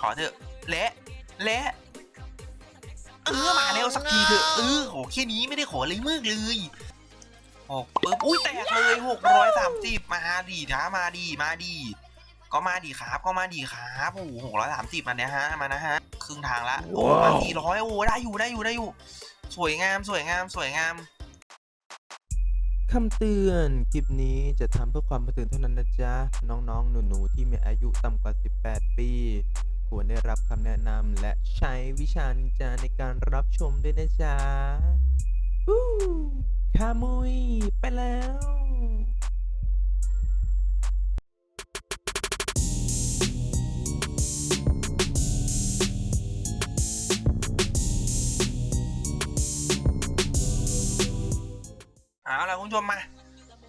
ขอเถอะ และ และ เออมาแล้วสักทีเถอะ เออโหแค่นี้ไม่ได้ขอเลยมากเลยหกปึ๊บอุ้ยแตกเลยหกร้อยสามสิบมาดีนะมาดีมาดี ก็มาดีครับก็มาดีครับโอ้หกร้อยสามสิบมาเนี่ยฮะมานะฮะครึ่งทางละโอ้มาสี่ร้อยโอ้ได้อยู่ได้อยู่ได้อยู่ สวยงามสวยงามสวยงามคำเตือนคลิปนี้จะทำเพื่อความบันเทิงเท่านั้นนะจ๊ะ น้องๆ หนูๆ ที่มีอายุต่ำกว่า 18 ปี ควรได้รับคำแนะนำและใช้วิชานินจาในการรับชมด้วยนะจ๊ะวู้คามุย ไปแล้วเอาล่ะคุณผู้ชมมา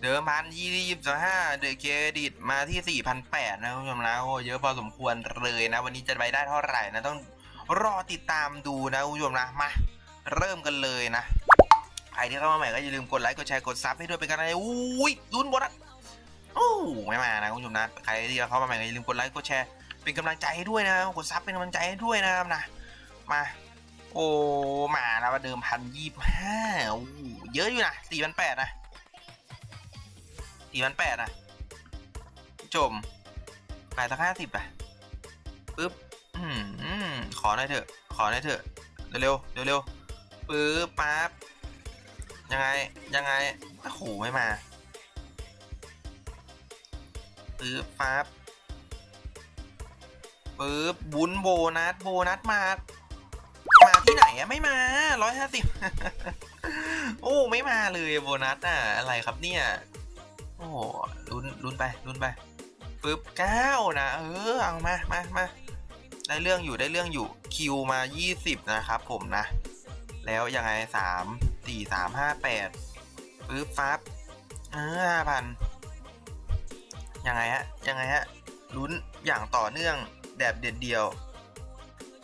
เดิมพันยี่สิบห้าเดอะเครดิตมาที่สี่พันแปดนะคุณผู้ชมนะโอ้เยอะพอสมควรเลยนะ วันนี้จะไปได้เท่าไหร่นะ ต้องรอติดตามดูนะคุณผู้ชมนะ มา เริ่มกันเลยนะ ใครที่เข้ามาใหม่ก็อย่าลืมกดไลค์กดแชร์กดซับให้ด้วยเป็นกำลังใจอุ้ยลุ้นบอสโอ้ไม่มานะคุณผู้ชมนะ ใครที่เข้ามาใหม่ก็อย่าลืมกดไลค์กดแชร์เป็นกำลังใจให้ด้วยนะกดซับเป็นกำลังใจให้ด้วยนะครับนะมาโอ้มาแล้วเดิมพันยี่ห้าเยอะอยู่นะสี่พันแปดนะ สี่พันแปดนะจมไปสักห้าสิบไปปึ๊บอืมขอหน่อยเถอะ ขอหน่อยเถอะเร็วๆเร็วปึ๊บปั๊บยังไง ยังไงโอ้โหไม่มาปึ๊บปั๊บปึ๊บบุญโบนัสโบนัสมามาที่ไหนอะไม่มาร้อยห้าสิบโอ้ ไม่มาเลยโบนัสอะอะไรครับเนี่ย โอ้ลุ้นลุ้นไปลุ้นไปปึ๊บเก้านะ เออเอามามามาได้เรื่องอยู่ได้เรื่องอยู่คิวมา 20 นะครับผมนะ แล้วยังไงสามสี่สามห้าแปดปึ๊บฟับเออห้าพันยังไงฮะยังไงฮะลุ้นอย่างต่อเนื่องแบบเด็ดเดียว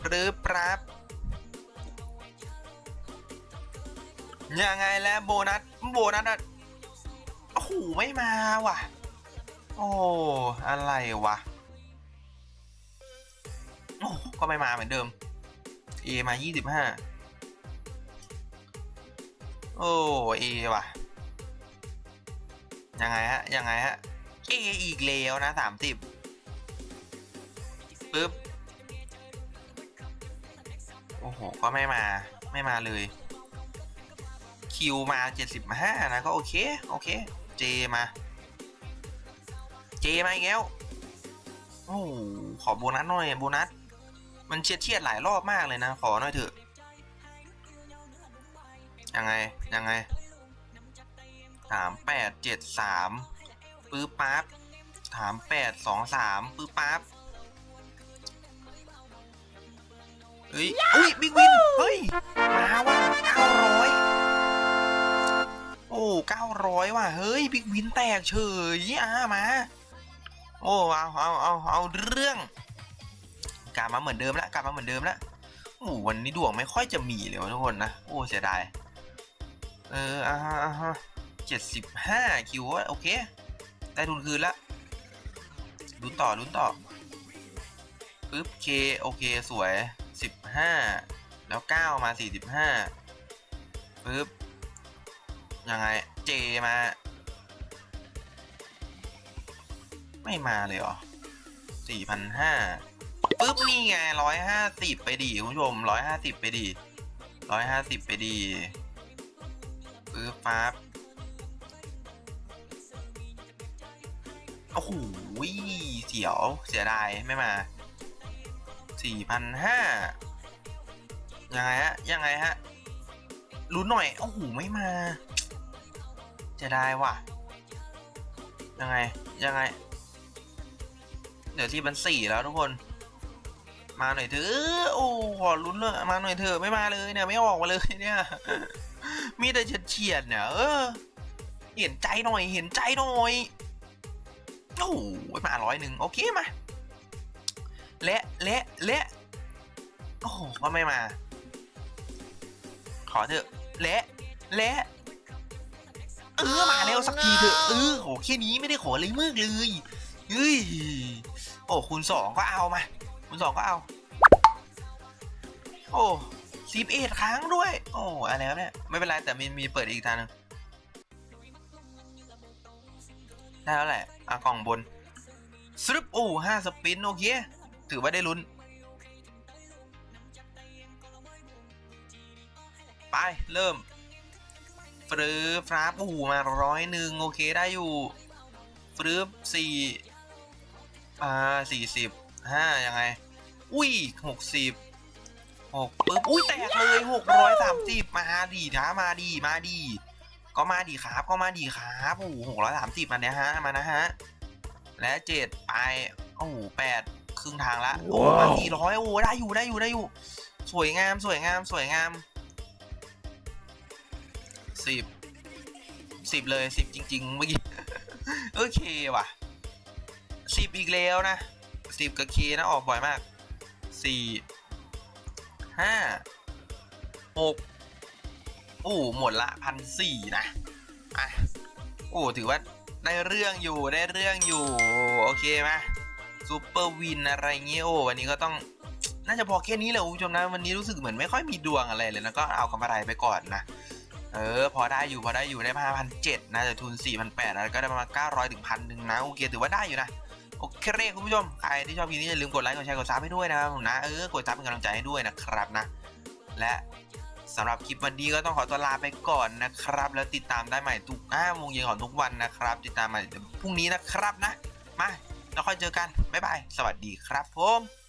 หรือปรับยังไงแล้วโบนัสโบนัสอะ หไม่มาว่ะ โอ้อะไรวะ โอ้ก็ไม่มาเหมือนเดิม A มา 25 โอ้เอว่ะ ยังไงฮะ ยังไงฮะเออีกแล้วนะ 30ปึ๊บ โอ้โห ก็ไม่มา ไม่มาเลย คิวมา 75 นะ ก็โอเค โอเค เจมา เจมาอีกแล้วโอ้ขอโบนัสหน่อยโบนัส มันเฉียดเฉียดหลายรอบมากเลยนะ ขอหน่อยเถอะ ยังไง ยังไงสามแปดเจ็ดสามปื้อปั๊บสามแปดสองสามปื้อปั๊บเฮ้ยอุ้ยบิ๊กวิน เฮ้ย เก้าร้อยว่ะ เฮ้ยบิ๊กวินแตกเฉยอะมา โอ้ เอาเอาเอาเอาเรื่องกลับมาเหมือนเดิมละกลับมาเหมือนเดิมละโอ้วันนี้ดวงไม่ค่อยจะมีเลยทุกคนนะ โอ้เสียดาย เอออ่าฮอาะเจ็ดสิบห้าคิวโอเค ได้ทุนคืนละลุ้นต่อลุ้นต่อปึ๊บเคโอเคสวยสิบห้าแล้วเก้ามาสี่สิบห้าปึ๊บยังไง เจมา ไม่มาเลยเหรอสี่พันห้าปึ๊บนี่ไงร้อยห้าสิบไปดีคุณผู้ชมร้อยห้าสิบไปดีร้อยห้าสิบไปดีปึ๊บปั๊บโอ้โหเสียวเสียดายไม่มาสี่พันห้ายังไงฮะ ยังไงฮะ รู้นหน่อย โอ้โห ไม่มา จะได้ว่ะ ยังไง ยังไง เดี๋ยวที่มันสี่แล้วทุกคน มาหน่อยเถอะโอ้ขอลุ้นเลยมาหน่อยเถอะไม่มาเลยเนี่ยไม่ออกมาเลยเนี่ย มีแต่เฉียดเนี่ยเออเห็นใจหน่อยเห็นใจหน่อยโอ้โหมาร้อยหนึ่งโอเคมาและและและโอ้โหก็ไม่มา ขอเถอะและและ เออมาแล้วสักทีเถอะเออโหแค่นี้ไม่ได้ขอเลยมากเลยเฮ้ยโอ้คูณสองก็เอามาคูณสองก็เอา โอ้สิบเอ็ดครั้งด้วย โอ้อะไรครับเนี่ยไม่เป็นไรแต่มีมีเปิดอีกทางหนึงได้แล้วแหละอะกล่องบนสรุปโอ้ห้าสปินโอเคถือว่าได้ลุ้นไป เริ่ม ฟรื้ฟราบโอ้โหมาร้อยหนึ่งโอเคได้อยู่ฟรื้สี่อ่าสี่สิบห้ายังไง อุ้ยหกสิบหกปึ๊บอุ้ยแตกเลยหกร้อยสามสิบมาดีท้ามาดีมาดี ก็มาดีครับก็มาดีครับโอ้โหหกร้อยสามสิบมาเนี่ยฮะมานะฮะและเจ็ดไปโอ้โหแปดครึ่งทางละโอ้มาสี่ร้อยโอ้ได้อยู่ได้อยู่ได้อยู่ สวยงามสวยงามสวยงาม สิบสิบเลยสิบจริง ๆ เมื่อกี้ โอเคว่ะสิบอีกแล้วนะสิบกับเคนะออกบ่อยมากสี่ห้าหกโอ้หมดละพันสี่นะอะโอ้ถือว่าได้เรื่องอยู่ได้เรื่องอยู่ โอเคไหมซูเปอร์วินอะไรเงี้ยโอ้วันนี้ก็ต้องน่าจะพอแค่นี้แหละคุณผู้ชมนะวันนี้รู้สึกเหมือนไม่ค่อยมีดวงอะไรเลยนะก็เอากำไรไปก่อนนะ เออ พอได้อยู่พอได้อยู่ได้มาพันเจ็ดนะแต่ทุนสี่พันแปดนะก็ได้ประมาณเก้าร้อยถึงพันหนึ่งนะโอเคถือว่าได้อยู่นะโอเคคุณผู้ชมใครที่ชอบคลิปนี้อย่าลืมกดไลค์กดแชร์กดซับให้ด้วยนะครับผมนะเออกดซับเป็นกำลังใจให้ด้วยนะครับนะ และสำหรับคลิปวันนี้ก็ต้องขอตัวลาไปก่อนนะครับ แล้วติดตามได้ใหม่ทุก5โมงเย็นของทุกวันนะครับ ติดตามใหม่พรุ่งนี้นะครับนะ มาแล้วค่อยเจอกันบ๊ายบายสวัสดีครับผม